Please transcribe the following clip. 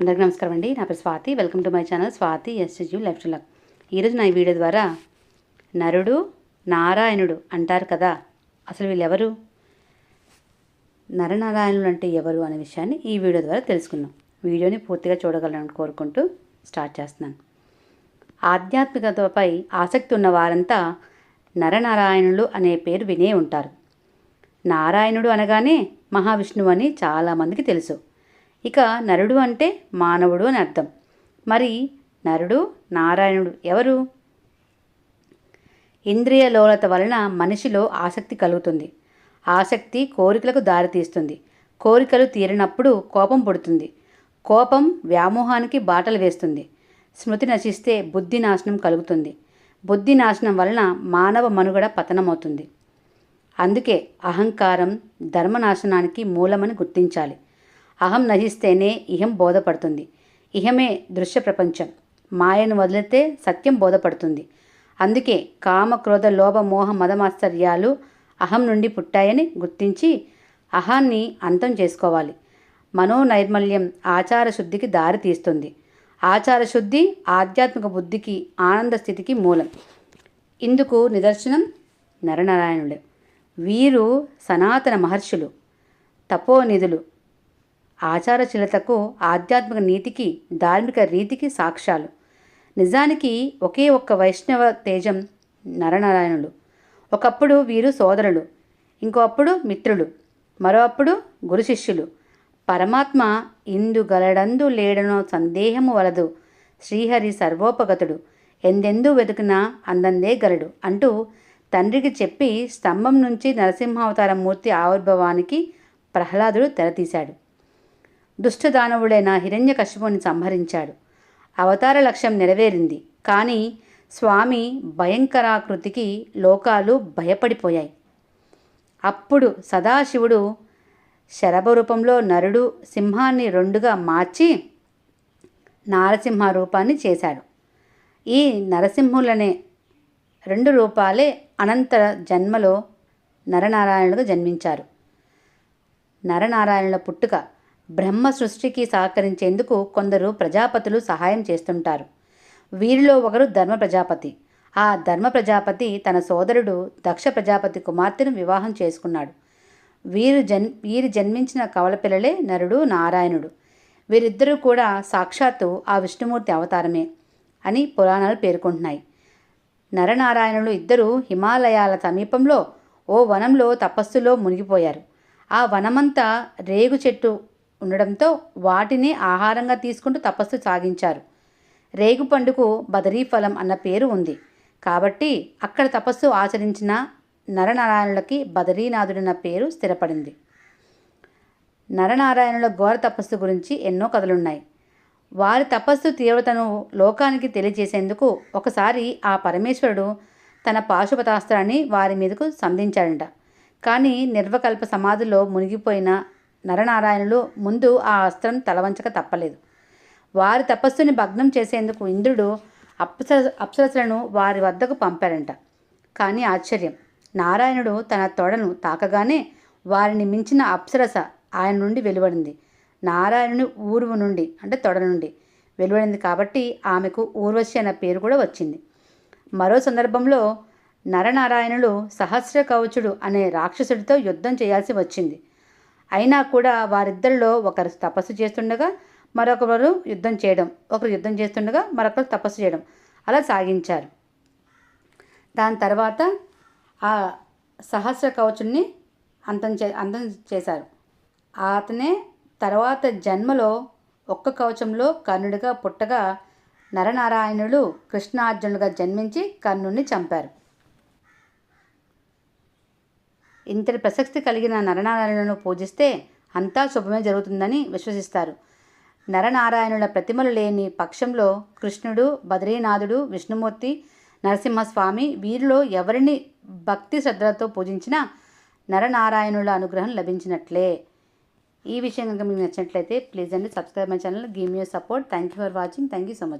అందరికీ నమస్కారం అండి. నా పేరు Swathi. Welcome to my channel Swathi SSU life style ఈరోజు నా ఈ వీడియో ద్వారా నరుడు నారాయణుడు అంటారు కదా అసలు వీళ్ళెవరు? నరనారాయణులు అంటే ఎవరు అనే విషయాన్ని ఈ వీడియో ద్వారా తెలుసుకున్నాం వీడియోని పూర్తిగా చూడగలను కోరుకుంటూ స్టార్ట్ చేస్తున్నాను. ఆధ్యాత్మికతపై ఆసక్తి ఉన్న వారంతా నరనారాయణులు అనే పేరు వినే ఉంటారు. నారాయణుడు అనగానే మహావిష్ణువు అని చాలామందికి తెలుసు. ఇక నరుడు అంటే మానవుడు అని అర్థం. మరి నరుడు నారాయణుడు ఎవరు? ఇంద్రియ లోలత వలన మనిషిలో ఆసక్తి కలుగుతుంది. ఆసక్తి కోరికలకు దారితీస్తుంది కోరికలు తీరినప్పుడు కోపం పుడుతుంది. కోపం వ్యామోహానికి బాటలు వేస్తుంది. స్మృతి నశిస్తే బుద్ధి నాశనం కలుగుతుంది. బుద్ధి నాశనం వలన మానవ మనుగడ పతనమవుతుంది. అందుకే అహంకారం ధర్మనాశనానికి మూలమని గుర్తించాలి. అహం నశిస్తేనే ఇహం బోధపడుతుంది. ఇహమే దృశ్య ప్రపంచం మాయను వదిలితే సత్యం బోధపడుతుంది. అందుకే కామ క్రోధ లోభ మోహ మదమాశ్చర్యాలు అహం నుండి పుట్టాయని గుర్తించి అహాన్ని అంతం చేసుకోవాలి. మనోనైర్మల్యం ఆచార శుద్ధికి దారి తీస్తుంది. ఆచార శుద్ధి ఆధ్యాత్మిక బుద్ధికి ఆనంద స్థితికి మూలం. ఇందుకు నిదర్శనం నరనారాయణుడే. వీరు సనాతన మహర్షులు తపోనిధులు ఆచారశీలతకు ఆధ్యాత్మిక నీతికి ధార్మిక రీతికి సాక్ష్యాలు. నిజానికి ఒకే ఒక్క వైష్ణవ తేజం నరనారాయణులు ఒకప్పుడు వీరు సోదరులు ఇంకో అప్పుడు మిత్రులు మరో అప్పుడు గురు శిష్యులు. పరమాత్మ ఇందు గలడందు లేడనో సందేహము వలదు. శ్రీహరి సర్వోపగతుడు ఎందెందు వెతుకునా అందందే గలడు అంటూ తండ్రికి చెప్పి స్తంభం నుంచి నరసింహావతార మూర్తి ఆవిర్భావానికి ప్రహ్లాదుడు తెరతీశాడు. దుష్టదానవుడైన హిరణ్యకశిపుని సంహరించాడు. అవతార లక్ష్యం నెరవేరింది. కానీ స్వామి భయంకరాకృతికి లోకాలు భయపడిపోయాయి. అప్పుడు సదాశివుడు శరభ రూపంలో నరుడు సింహాన్ని రెండుగా మార్చి నారసింహ రూపాన్ని చేశాడు. ఈ నరసింహులనే రెండు రూపాలే అనంతర జన్మలో నరనారాయణులుగా జన్మించారు. నరనారాయణుల పుట్టుక బ్రహ్మ సృష్టికి సహకరించేందుకు కొందరు ప్రజాపతులు సహాయం చేస్తుంటారు. వీరిలో ఒకరు ధర్మ ప్రజాపతి. ఆ ధర్మ ప్రజాపతి తన సోదరుడు దక్ష ప్రజాపతి కుమార్తెను వివాహం చేసుకున్నాడు. వీరు జన్ వీరు జన్మించిన కవల పిల్లలే నరుడు నారాయణుడు. వీరిద్దరూ కూడా సాక్షాత్తు ఆ విష్ణుమూర్తి అవతారమే అని పురాణాలు పేర్కొంటున్నాయి. నరనారాయణులు ఇద్దరు హిమాలయాల సమీపంలో ఓ వనంలో తపస్సులో మునిగిపోయారు. ఆ వనమంతా రేగు చెట్టు ఉండడంతో వాటిని ఆహారంగా తీసుకుంటూ తపస్సు సాగించారు. రేగు పండుకు బదరీ ఫలం అన్న పేరు ఉంది. కాబట్టి అక్కడ తపస్సు ఆచరించిన నరనారాయణులకి బదరీనాథుడన్న పేరు స్థిరపడింది. నరనారాయణుల ఘోర తపస్సు గురించి ఎన్నో కథలున్నాయి. వారి తపస్సు తీవ్రతను లోకానికి తెలియజేసేందుకు ఒకసారి ఆ పరమేశ్వరుడు తన పాశుపతాస్త్రాన్ని వారి మీదకు సంధించాడంట. కానీ నిర్వకల్ప సమాధిలో మునిగిపోయిన నరనారాయణులు ముందు ఆ అస్త్రం తలవంచక తప్పలేదు. వారి తపస్సుని భగ్నం చేసేందుకు ఇంద్రుడు అప్సర అప్సరసులను వారి వద్దకు పంపారంట. కానీ ఆశ్చర్యం. నారాయణుడు తన తొడను తాకగానే వారిని మించిన అప్సరస ఆయన నుండి వెలువడింది. నారాయణుని ఊరువు నుండి అంటే తొడ నుండి వెలువడింది కాబట్టి ఆమెకు ఊర్వశి అన్న పేరు కూడా వచ్చింది. మరో సందర్భంలో నరనారాయణులు సహస్ర కవచుడు అనే రాక్షసుడితో యుద్ధం చేయాల్సి వచ్చింది. అయినా కూడా వారిద్దరిలో ఒకరు తపస్సు చేస్తుండగా మరొకరు యుద్ధం చేయడం. ఒకరు యుద్ధం చేస్తుండగా మరొకరు తపస్సు చేయడం. అలా సాగించారు. దాని తర్వాత ఆ సహస్ర కవచుని అంతం చే అంతం చేశారు. అతనే తర్వాత జన్మలో ఒక్క కవచంలో కర్ణుడిగా పుట్టగా నరనారాయణులు కృష్ణార్జునుడిగా జన్మించి కర్ణుడిని చంపారు. ఇంతటి ప్రసక్తి కలిగిన నరనారాయణులను పూజిస్తే అంతా శుభమే జరుగుతుందని విశ్వసిస్తారు. నరనారాయణుల ప్రతిమలు లేని పక్షంలో కృష్ణుడు బద్రీనాథుడు విష్ణుమూర్తి నరసింహస్వామి వీరిలో ఎవరిని భక్తి శ్రద్ధలతో పూజించినా నరనారాయణుల అనుగ్రహం లభించినట్లే. ఈ విషయం కనుక మీకు నచ్చినట్లయితే ప్లీజ్ అండి subscribe my channel give me support. Thank you for watching. Thank you so much.